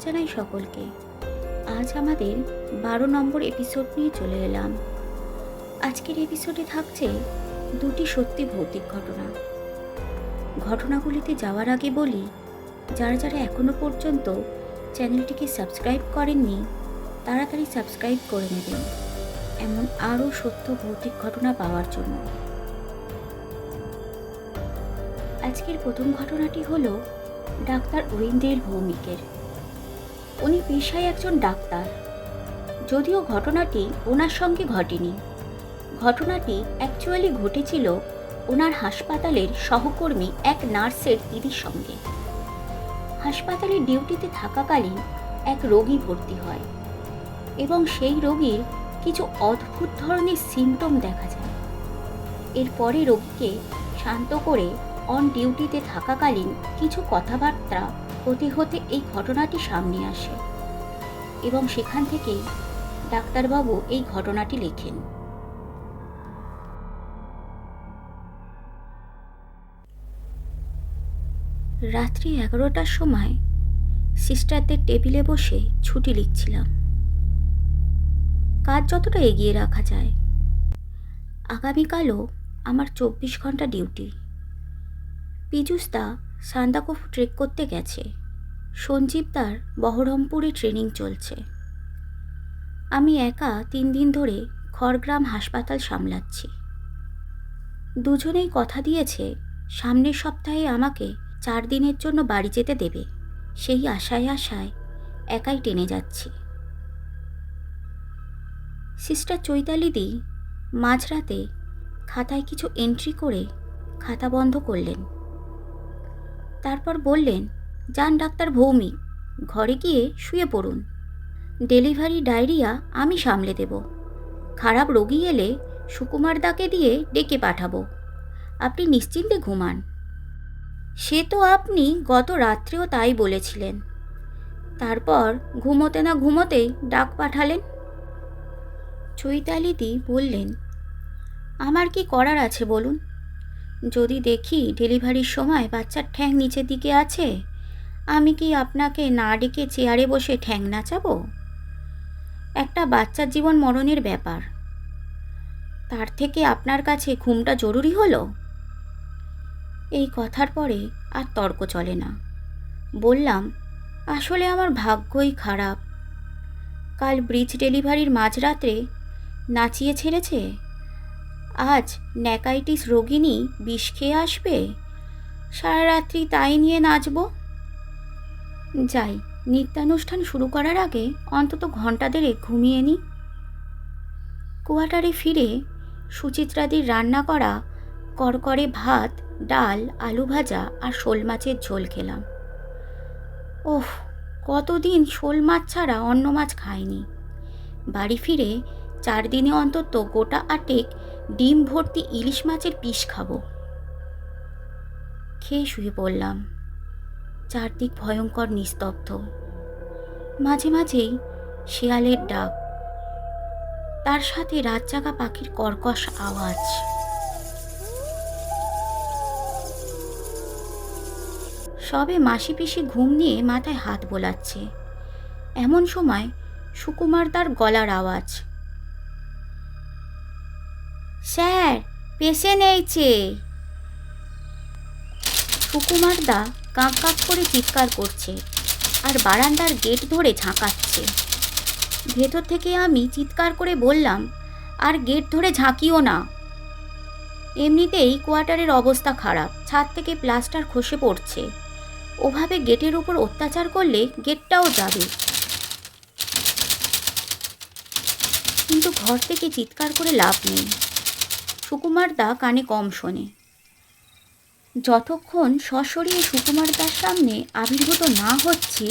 জানাই সকলকে। আজ আমাদের বারো নম্বর এপিসোড নিয়ে চলে এলাম। আজকের এপিসোডে থাকছে দুটি সত্যি ভৌতিক ঘটনা। ঘটনাগুলিতে যাওয়ার আগে বলি, যারা যারা এখনও পর্যন্ত চ্যানেলটিকে সাবস্ক্রাইব করেননি, তাড়াতাড়ি সাবস্ক্রাইব করে নেবেন। এমন আরও সত্য ভৌতিক ঘটনা পাওয়ার জন্য। আজকের প্রথম ঘটনাটি হলো ডাক্তার ঐন্দ্রের ভৌমিকের। উনি পেশায় একজন ডাক্তার। যদিও ঘটনাটি ওনার সঙ্গে ঘটেনি। ঘটনাটি অ্যাকচুয়ালি ঘটেছিল ওনার হাসপাতালের সহকর্মী এক নার্সের দিদির সঙ্গে। হাসপাতালে ডিউটিতে থাকাকালীন এক রোগী ভর্তি হয় এবং সেই রোগীর কিছু অদ্ভুত ধরনের সিমটম দেখা যায়। এরপরে রোগীকে শান্ত করে অন ডিউটিতে থাকাকালীন কিছু কথাবার্তা হতে হতে এই ঘটনাটি সামনে আসে এবং সেখান থেকেই ডাক্তারবাবু এই ঘটনাটি লেখেন। রাত্রি এগারোটার সময় সিস্টারদের টেবিলে বসে ছুটি লিখছিলাম। কাজ যতটা এগিয়ে রাখা যায়। আগামীকালও আমার চব্বিশ ঘণ্টা ডিউটি। পীযুষদা সান্দাকফ ট্রেক করতে গেছে। সঞ্জীব তার বহরমপুরে ট্রেনিং চলছে। আমি একা তিন দিন ধরে খড়গ্রাম হাসপাতাল সামলাচ্ছি। দুজনেই কথা দিয়েছে, সামনের সপ্তাহে আমাকে চার দিনের জন্য বাড়ি যেতে দেবে। সেই আশায় আশায় একাই টেনে যাচ্ছি। সিস্টার চৈতালিদি মাঝরাতে খাতায় কিছু এন্ট্রি করে খাতা বন্ধ করলেন। তারপর বললেন, যান ডাক্তার ভৌমিক ঘরে গিয়ে শুয়ে পড়ুন। ডেলিভারি ডায়রিয়া আমি সামলে দেব। খারাপ রোগী এলে সুকুমার দাকে দিয়ে ডেকে পাঠাবো। আপনি নিশ্চিন্তে ঘুমান। সে তো আপনি গত রাত্রেও তাই বলেছিলেন। তারপর ঘুমোতে না ঘুমোতেই ডাক পাঠালেন। চৈতালিদি বললেন, আমার কি করার আছে বলুন? যদি দেখি ডেলিভারির সময় বাচ্চার ঠ্যাং নিচের দিকে আছে, আমি কি আপনাকে না ডেকে চেয়ারে বসে ঠ্যাং নাচাবো? একটা বাচ্চার জীবন মরণের ব্যাপার। তার থেকে আপনার কাছে ঘুমটা জরুরি হলো? এই কথার পরে আর তর্ক চলে না। বললাম, আসলে আমার ভাগ্যই খারাপ। কাল ব্রিজ ডেলিভারির মাঝরাত্রে নাচিয়ে ছেড়েছে? আজ ন্যাকাইটিস রোগিনী বিষ খেয়ে আসবে? সারা রাত্রি তাই নিয়ে নাচব? যাই, নৃত্যানুষ্ঠান শুরু করার আগে অন্তত ঘণ্টা দেড়ে ঘুমিয়ে নিই কোয়ার্টারে ফিরে সুচিত্রাদির রান্না করা করকরে ভাত, ডাল, আলু ভাজা আর শোল মাছের ঝোল খেলাম। ওহ, কতদিন শোল মাছ ছাড়া অন্য মাছ খাইনি। বাড়ি ফিরে চার দিনে অন্তত গোটা আটেক ডিম ভর্তি ইলিশ মাছের পিস খাব। খেয়ে শুয়ে পড়লাম। চারদিক ভয়ঙ্কর নিস্তব্ধ। মাঝে মাঝেই শেয়ালের ডাক। তার সাথে রাত জাগা পাখির কর্কশ আওয়াজ। সবে মাসি পিসি ঘুম নিয়ে মাথায় হাত বোলাচ্ছে। এমন সময় সুকুমার তার গলার আওয়াজ। স্যার, পেশেন্ট সুকুমার দা কাঁক কাঁক করে চিৎকার করছে আর বারান্দার গেট ধরে ঝাঁকাচ্ছে। ভেতর থেকে আমি চিৎকার করে বললাম, আর গেট ধরে ঝাঁকিও না। এমনিতেই কোয়ার্টারের অবস্থা খারাপ, ছাদ থেকে প্লাস্টার খসে পড়ছে। ওভাবে গেটের উপর অত্যাচার করলে গেটটাও যাবে। কিন্তু ঘর থেকে চিৎকার করে লাভ নেই। সুকুমার দা কানে কম শোনে। যতক্ষণ সশরীরে সুকুমার দার সামনে আবির্ভূত না হচ্ছি,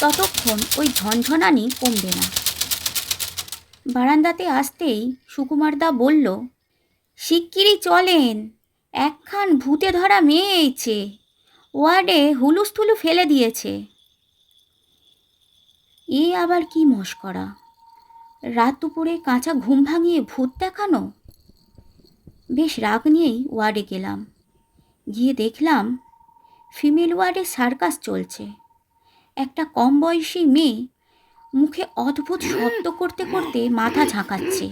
ততক্ষণ ওই ঝনঝনানি কমবে না। বারান্দাতে আসতেই সুকুমার দা বলল, শিগগিরই চলেন, একখান ভূতে ধরা মেয়ে এইছে ওয়ার্ডে হুলুস্থুলু ফেলে দিয়েছে। এ আবার কি মস্করা, রাত দুপুরে কাঁচা ঘুম ভাঙিয়ে ভূত দেখানো? বেশ রাগ নিয়েই ওয়ার্ডে গেলাম। গিয়ে দেখলাম ফিমেল ওয়ার্ডে সার্কাস চলছে। একটা কম বয়সী মেয়ে মুখে অদ্ভুত শব্দ করতে করতে মাথা ঝাঁকাচ্ছে।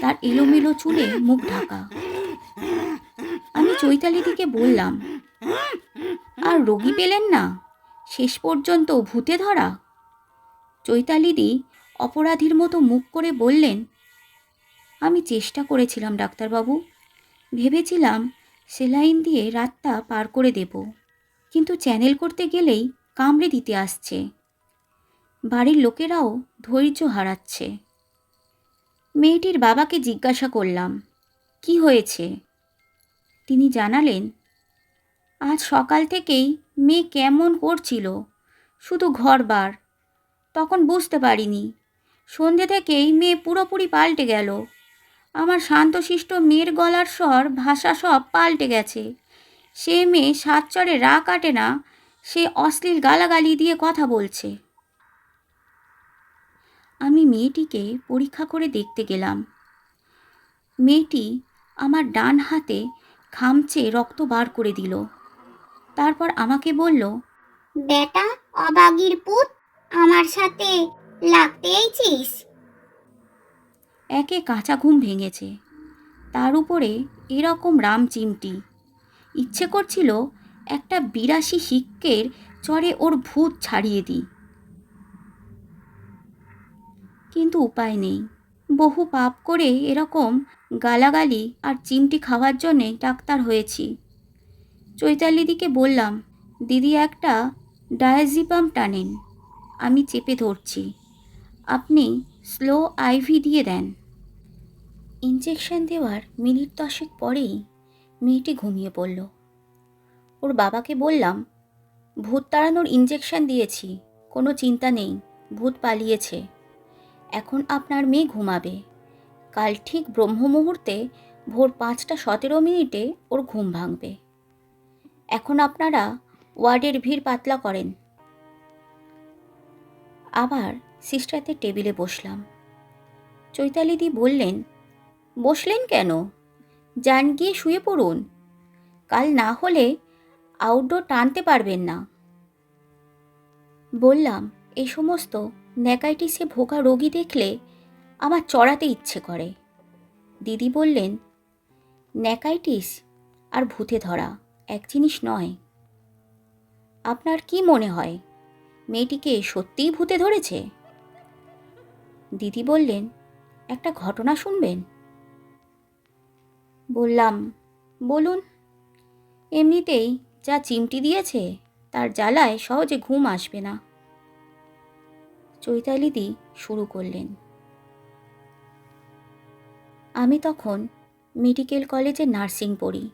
তার এলোমেলো চুলে মুখ ঢাকা। আমি চৈতালিদিকে বললাম, আর রোগী পেলেন না? শেষ পর্যন্ত ভূতে ধরা? চৈতালিদি অপরাধীর মতো মুখ করে বললেন আমি চেষ্টা করেছিলাম, ডাক্তারবাবু। ভেবেছিলাম সেলাইন দিয়ে রাতটা পার করে দেব। কিন্তু চ্যানেল করতে গেলেই কামড়ে দিতে আসছে। বাড়ির লোকেরাও ধৈর্য হারাচ্ছে। মেয়েটির বাবাকে জিজ্ঞাসা করলাম, কি হয়েছে? তিনি জানালেন, আজ সকাল থেকেই মেয়ে কেমন করছিল? শুধু ঘরবার। তখন বুঝতে পারিনি। সন্ধে থেকেই মেয়ে পুরোপুরি পাল্টে গেল। আমার শান্তশিষ্ট মেয়ের গলার স্বর, ভাষা সব পাল্টে গেছে। সে মেয়ে সাত চরে রা কাটে না, সে অশ্লীল গালাগালি দিয়ে কথা বলছে। আমি মেয়েটিকে পরীক্ষা করে দেখতে গেলাম। মেয়েটি আমার ডান হাতে খামচে রক্ত বার করে দিল। তারপর আমাকে বলল, বেটা, অবাগির পুত, আমার সাথে লাগতে এইছিস একে কাঁচা ঘুম ভেঙেছে। তার উপরে এরকম রাম চিমটি। ইচ্ছে করছিল একটা বিরাশি শিক্কের চরে ওর ভূত ছাড়িয়ে দিই। কিন্তু উপায় নেই। বহু পাপ করে এরকম গালাগালি আর চিমটি খাওয়ার জন্যে ডাক্তার হয়েছি। চৈতালিদিকে বললাম, দিদি একটা ডায়াজিপাম টানেন। আমি চেপে ধরছি। আপনি স্লো আইভি দিয়ে দেন। ইঞ্জেকশন দেওয়ার মিনিট দশেক পরেই মেয়েটি ঘুমিয়ে পড়ল। ওর বাবাকে বললাম, ভূত তাড়ানোর ইঞ্জেকশন দিয়েছি, কোনো চিন্তা নেই, ভূত পালিয়েছে। এখন আপনার মেয়ে ঘুমাবে। কাল ঠিক ব্রহ্ম মুহূর্তে ভোর পাঁচটা সতেরো মিনিটে ওর ঘুম ভাঙবে। এখন আপনারা ওয়ার্ডের ভিড় পাতলা করেন। আবার সিস্টারদের টেবিলে বসলাম। চৈতালিদি বললেন বসলেন কেন? যান গিয়ে শুয়ে পড়ুন। কাল না হলে আউটডোর টানতে পারবেন না। বললাম, এ সমস্ত ন্যাকাইটিসে ভোগা রোগী দেখলে আমার চড়াতে ইচ্ছে করে। দিদি বললেন, ন্যাকাইটিস আর ভূতে ধরা এক জিনিস নয়। আপনার কি মনে হয়, মেয়েটিকে সত্যিই ভূতে ধরেছে? দিদি বললেন, একটা ঘটনা শুনবেন? বললাম, বলুন। এমনিতেই যা চিমটি দিয়েছে, তার জ্বালায় সহজে ঘুম আসবে না। চৈতালিদি শুরু করলেন। আমি তখন মেডিকেল কলেজে নার্সিং পড়ি।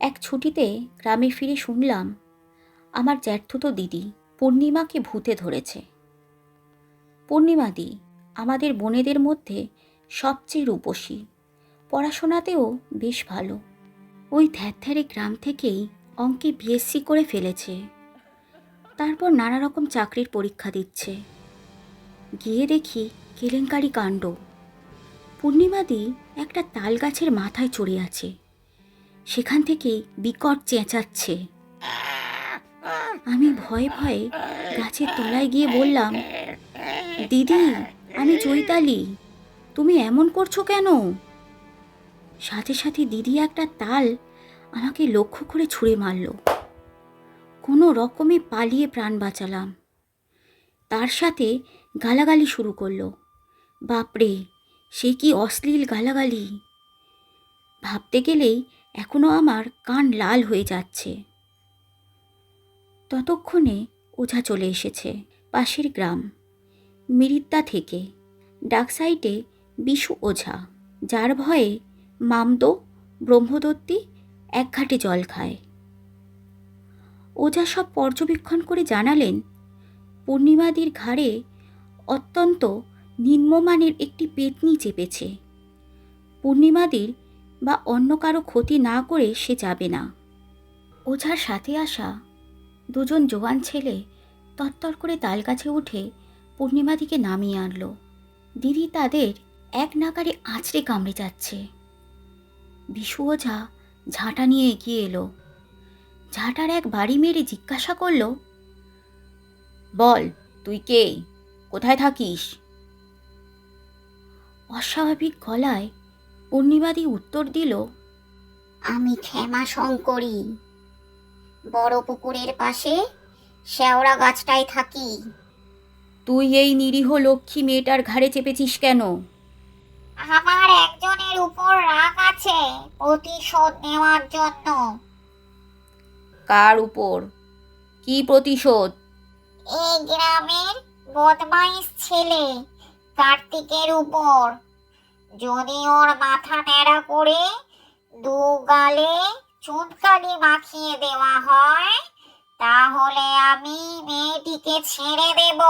এক ছুটিতে গ্রামে ফিরে শুনলাম, আমার জ্যাঠুতো দিদি পূর্ণিমাকে ভূতে ধরেছে। পূর্ণিমাদি আমাদের বোনেদের মধ্যে সবচেয়ে রূপসী। পড়াশোনাতেও বেশ ভালো। ওই থ্যারথ্যারে গ্রাম থেকেই অঙ্কে বিএসসি করে ফেলেছে। তারপর নানা রকম চাকরির পরীক্ষা দিচ্ছে। গিয়ে দেখি কেলেঙ্কারি কাণ্ড। পূর্ণিমাদি একটা তাল গাছের মাথায় চড়ে আছে। সেখান থেকে বিকট চেঁচাচ্ছে। আমি ভয়ে ভয়ে গাছের তলায় গিয়ে বললাম, দিদি, আমি চৈতালি। তুমি এমন করছ কেন? সাথে সাথে দিদি একটা তাল আমাকে লক্ষ্য করে ছুঁড়ে মারল। কোনো রকমে পালিয়ে প্রাণ বাঁচালাম। তার সাথে গালাগালি শুরু করল। বাপরে, সে কি অশ্লীল গালাগালি? ভাবতে গেলেই এখনও আমার কান লাল হয়ে যাচ্ছে। ততক্ষণে ওঝা চলে এসেছে পাশের গ্রাম, মিরিদ্দা থেকে। ডাক সাইডে বিশু ওঝা, যার ভয়ে মামদো, ব্রহ্মদত্তি এক ঘাটে জল খায়। ওঝা সব পর্যবেক্ষণ করে জানালেন, পূর্ণিমাদির ঘাড়ে অত্যন্ত নিম্নমানের একটি পেতনি চেপেছে। পূর্ণিমাদির বা অন্য কারও ক্ষতি না করে সে যাবে না। ওঝার সাথে আসা দুজন জোয়ান ছেলে তত্তর করে তালগাছে উঠে পূর্ণিমাদিকে নামিয়ে আনলো। দিদি তাদের এক নাগারে আঁচড়ে কামড়ে যাচ্ছে। বিশু ওঝা ঝাঁটা নিয়ে এগিয়ে এলো। ঝাঁটার এক বাড়ি মেরে জিজ্ঞাসা করল বল তুই কে? কোথায় থাকিস? অস্বাভাবিক গলায় পূর্ণিমাদি উত্তর দিল আমি ক্ষেমা শঙ্করী বড় পুকুরের পাশে শেওড়া গাছটায় থাকি। তুই এই নিরীহ লক্ষ্মী মেয়েটার ঘাড়ে চেপেছিস কেন? আমার একজনের উপর রাগ আছে প্রতিশোধ নেওয়ার জন্য। কার উপর? কি প্রতিশোধ? এই গ্রামের বদমাইশ ছেলে কার্তিকের উপর। যদি ওর মাথা ন্যাড়া করে দু গালে চুনকালি মাখিয়ে দেওয়া হয় তাহলে আমি মেয়েটিকে ছেড়ে দেব।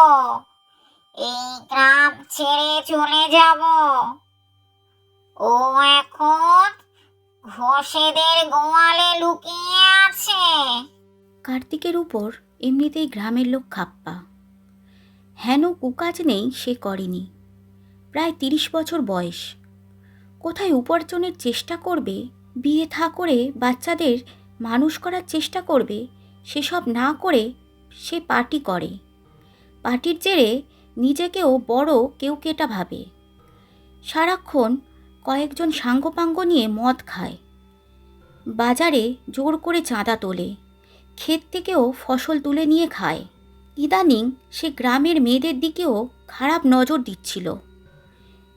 এই গ্রাম ছেড়ে চলে যাব। ও এখন ঘোষেদের গোয়ালে লুকিয়ে আছে। কার্তিকের উপর এমনিতেই গ্রামের লোক খাপ্পা। হেন কুকাজ নেই সে করেনি। প্রায় তিরিশ বছর বয়স। কোথায় উপার্জনের চেষ্টা করবে, বিয়ে থা করে বাচ্চাদের মানুষ করার চেষ্টা করবে, সেসব না করে সে পার্টি করে। পার্টির জেরে নিজেকেও বড় কেউ কেটা ভাবে। সারাক্ষণ কয়েকজন সাঙ্গপাঙ্গ নিয়ে মদ খায়। বাজারে জোর করে চাঁদা তোলে। ক্ষেত থেকেও ফসল তুলে নিয়ে খায়। ইদানিং সে গ্রামের মেয়েদের দিকেও খারাপ নজর দিচ্ছিল।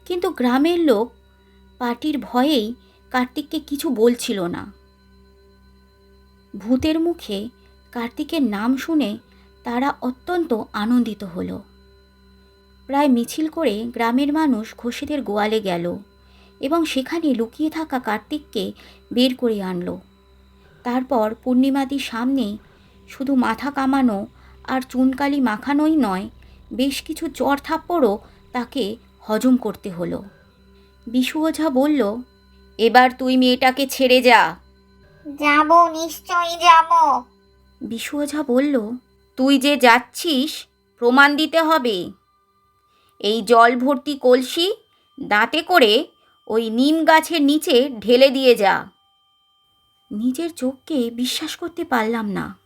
কিন্তু গ্রামের লোক পার্টির ভয়েই কার্তিককে কিছু বলছিল না। ভূতের মুখে কার্তিকের নাম শুনে তারা অত্যন্ত আনন্দিত হলো। প্রায় মিছিল করে গ্রামের মানুষ ঘোষেদের গোয়ালে গেল। এবং সেখানে লুকিয়ে থাকা কার্তিককে বের করে আনলো। তারপর পূর্ণিমাদির সামনে শুধু মাথা কামানো আর চুনকালি মাখানোই নয় বেশ কিছু চর থাপ্পড়ও তাকে হজম করতে হলো। বিশু ওঝা বলল এবার তুই মেয়েটাকে ছেড়ে যা। যাব নিশ্চয়ই যাব। বিশু ওঝা বলল তুই যে যাচ্ছিস প্রমাণ দিতে হবে। এই জল ভর্তি কলসি দাঁতে করে ওই নিম গাছের নিচে ঢেলে দিয়ে যা। নিজের চোখকে বিশ্বাস করতে পারলাম না।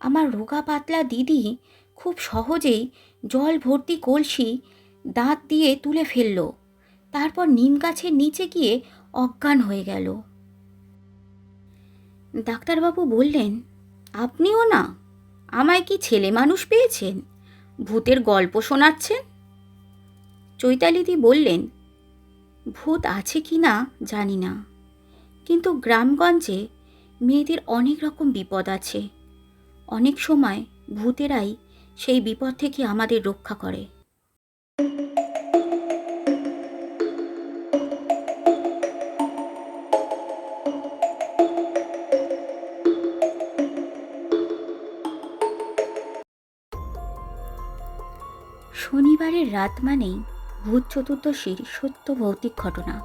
আমার রোগা পাতলা দিদি খুব সহজেই জল ভর্তি কলসি, দাঁত দিয়ে তুলে ফেলল। তারপর নিম গাছের নিচে গিয়ে অজ্ঞান হয়ে গেল। ডাক্তারবাবু বললেন, আপনিও না, আমায় কি ছেলে মানুষ পেয়েছেন? ভূতের গল্প শোনাচ্ছেন? চৈতালিদি বললেন ভূত আছে কি না জানি না। কিন্তু গ্রামগঞ্জে মেয়েদের অনেক রকম বিপদ আছে। অনেক সময় ভূতেরাই সেই বিপদ থেকে আমাদের রক্ষা করে। শনিবারের রাত মানেই ভূত চতুর্দশীর সত্য ভৌতিক ঘটনা।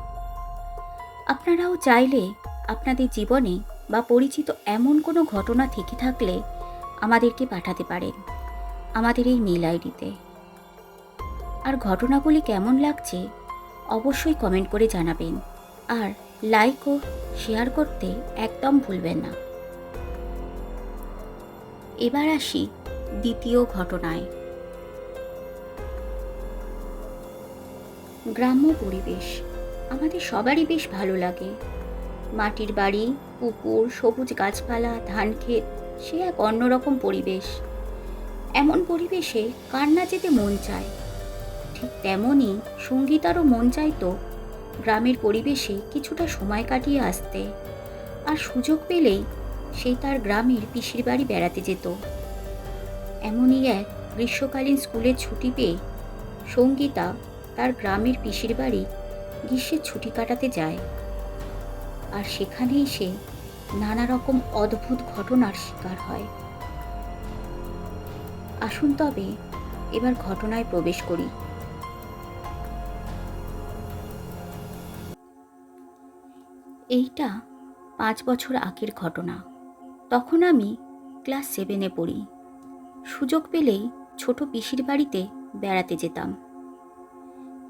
আপনারাও চাইলে আপনাদের জীবনে বা পরিচিত এমন কোনো ঘটনা থেকে থাকলে আমাদেরকে পাঠাতে পারেন। আমাদের এই মেল আইডিতে। আর ঘটনাগুলি কেমন লাগছে অবশ্যই কমেন্ট করে জানাবেন। আর লাইক ও শেয়ার করতে একদম ভুলবেন না। এবার আসি দ্বিতীয় ঘটনায়। গ্রাম্য পরিবেশ। আমাদের সবারই বেশ ভালো লাগে। মাটির বাড়ি, পুকুর, সবুজ গাছপালা, ধান ক্ষেত, সে এক অন্যরকম পরিবেশ। এমন পরিবেশে কার না যেতে মন চায়? ঠিক তেমনই সঙ্গীতারও মন চাইতো গ্রামের পরিবেশে কিছুটা সময় কাটিয়ে আসতে। আর সুযোগ পেলেই সে তার গ্রামের পিসির বাড়ি বেড়াতে যেত। এমনই এক গ্রীষ্মকালীন স্কুলের ছুটি পেয়ে সঙ্গীতা তার গ্রামের পিসির বাড়ি গ্রীষ্মের ছুটি কাটাতে যায়। আর সেখানেই সে নানা রকম অদ্ভুত ঘটনার শিকার হয়। আসুন তবে এবার ঘটনায় প্রবেশ করি। এইটা পাঁচ বছর আগের ঘটনা। তখন আমি ক্লাস সেভেনে পড়ি। সুযোগ পেলেই ছোট পিসির বাড়িতে বেড়াতে যেতাম।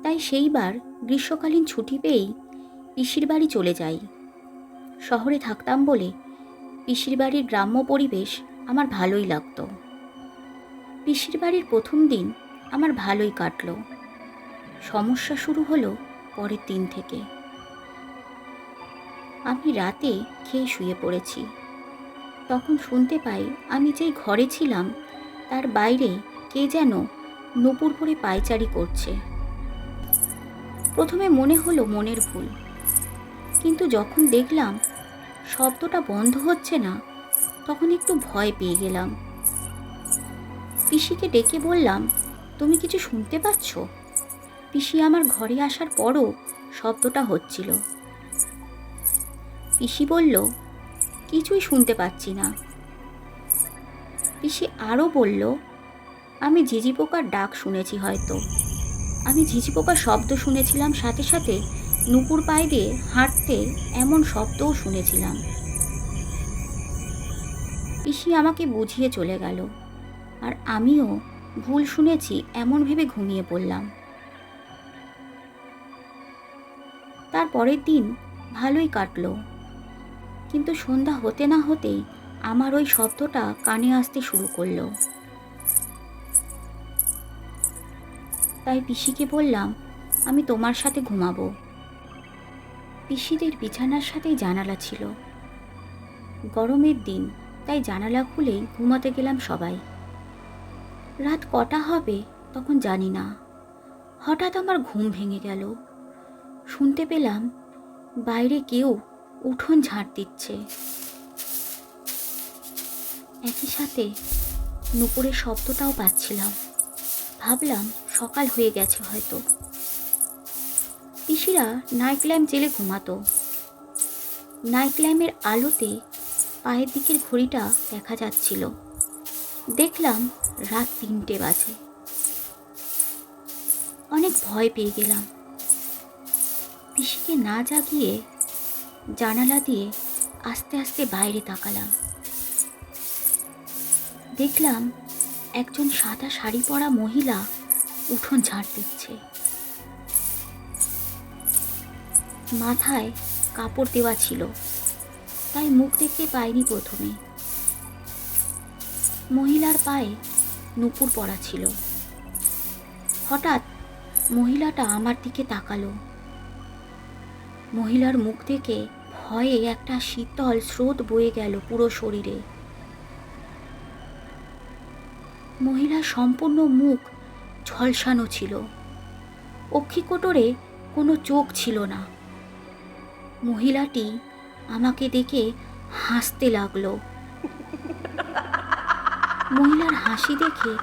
তাই সেইবার গ্রীষ্মকালীন ছুটি পেয়েই পিসির বাড়ি চলে যাই। শহরে থাকতাম বলে পিসির বাড়ির গ্রাম্য পরিবেশ আমার ভালোই লাগতো। পিসির বাড়ির প্রথম দিন আমার ভালোই কাটলো। সমস্যা শুরু হলো পরের দিন থেকে। আমি রাতে খেয়ে শুয়ে পড়েছি। তখন শুনতে পাই আমি যেই ঘরে ছিলাম, তার বাইরে কে যেন নপুর করে পায়চারি করছে। প্রথমে মনে হলো মনের ভুল। কিন্তু যখন দেখলাম শব্দটা বন্ধ হচ্ছে না, তখন একটু ভয় পেয়ে গেলাম। পিসিকে ডেকে বললাম, তুমি কিছু শুনতে পাচ্ছ? পিসি আমার ঘরে আসার পরও শব্দটা হচ্ছিল। পিসি বলল, কিছুই শুনতে পাচ্ছি না। পিসি আরও বলল, আমি ঝিঝি পোকার ডাক শুনেছি হয়তো। আমি ঝিঝি পোকার শব্দ শুনেছিলাম সাথে সাথে নুপুর পায়ে দিয়ে হাঁটতে এমন শব্দও শুনেছিলাম। পিসি আমাকে বুঝিয়ে চলে গেল আর আমিও ভুল শুনেছি এমন ভেবে ঘুমিয়ে পড়লাম। তার পরের দিন ভালোই কাটলো। কিন্তু সন্ধ্যা হতে না হতেই আমার ওই শব্দটা কানে আসতে শুরু করল। তাই পিসিকে বললাম, আমি তোমার সাথে ঘুমাবো। পিসিদের বিছানার সাথেই জানালা ছিল। গরমের দিন, তাই জানালা খুলেই ঘুমাতে গেলাম সবাই। রাত কটা হবে তখন জানি না। হঠাৎ আমার ঘুম ভেঙে গেল। শুনতে পেলাম, বাইরে কেউ উঠোন ঝাঁট দিচ্ছে। একই সাথে নুপুরের শব্দটাও পাচ্ছিলাম। ভাবলাম সকাল হয়ে গেছে হয়তো। পিসিরা নাইট ল্যাম্প জেলে ঘুমাতো। নাইট ল্যাম্পের আলোতে পায়ের দিকের ঘড়িটা দেখা যাচ্ছিল। দেখলাম রাত তিনটে বাজে। অনেক ভয় পেয়ে গেলাম। পিসিকে না জাগিয়ে জানালা দিয়ে আস্তে আস্তে বাইরে তাকালাম। দেখলাম একজন সাদা শাড়ি পরা মহিলা উঠোন ঝাড় দিচ্ছে। মাথায় কাপড় দেওয়া ছিল, তাই মুখ দেখতে পাইনি প্রথমে। মহিলার পায়ে নুপুর পরা ছিল। হঠাৎ মহিলাটা আমার দিকে তাকালো। মহিলার মুখ থেকে ভয়ে একটা শীতল স্রোত বয়ে গেল পুরো শরীরে। মহিলার সম্পূর্ণ মুখ ঝলসানো ছিল। অক্ষিকোটরে কোনো চোখ ছিল না। মহিলাটি আমাকে দেখে হাসতে লাগল। মহিলার হাসি দেখে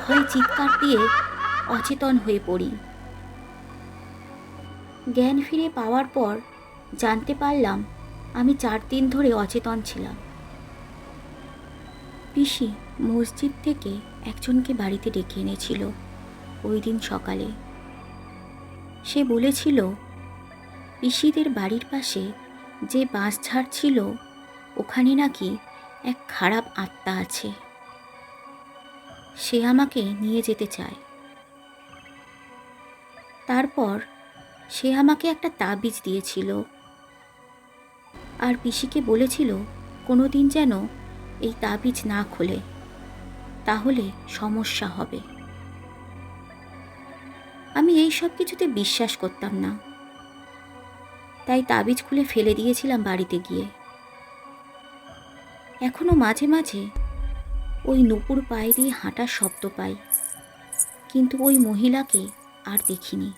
ভয় চিৎকার দিয়ে অচেতন হয়ে পড়ি। জ্ঞান ফিরে পাওয়ার পর জানতে পারলাম আমি চার দিন ধরে অচেতন ছিলাম। পিসি মসজিদ থেকে একজনকে বাড়িতে ডেকে এনেছিল ওই দিন সকালে। সে বলেছিল, পিসিদের বাড়ির পাশে যে বাঁশঝাড় ছিল, ওখানে নাকি এক খারাপ আত্মা আছে। সে আমাকে নিয়ে যেতে চায়। তারপর সে আমাকে একটা তাবিজ দিয়েছিল। আর পিসিকে বলেছিল কোনো দিন যেন এই তাবিজ না খোলে। তাহলে সমস্যা হবে। আমি এই সব কিছুতে বিশ্বাস করতাম না। তাই তাবিজ খুলে ফেলে দিয়েছিলাম বাড়িতে গিয়ে। এখনও মাঝে মাঝে ওই নুপুর পায়ে দিয়ে হাঁটার শব্দ পাই, কিন্তু ওই মহিলাকে আর দেখিনি।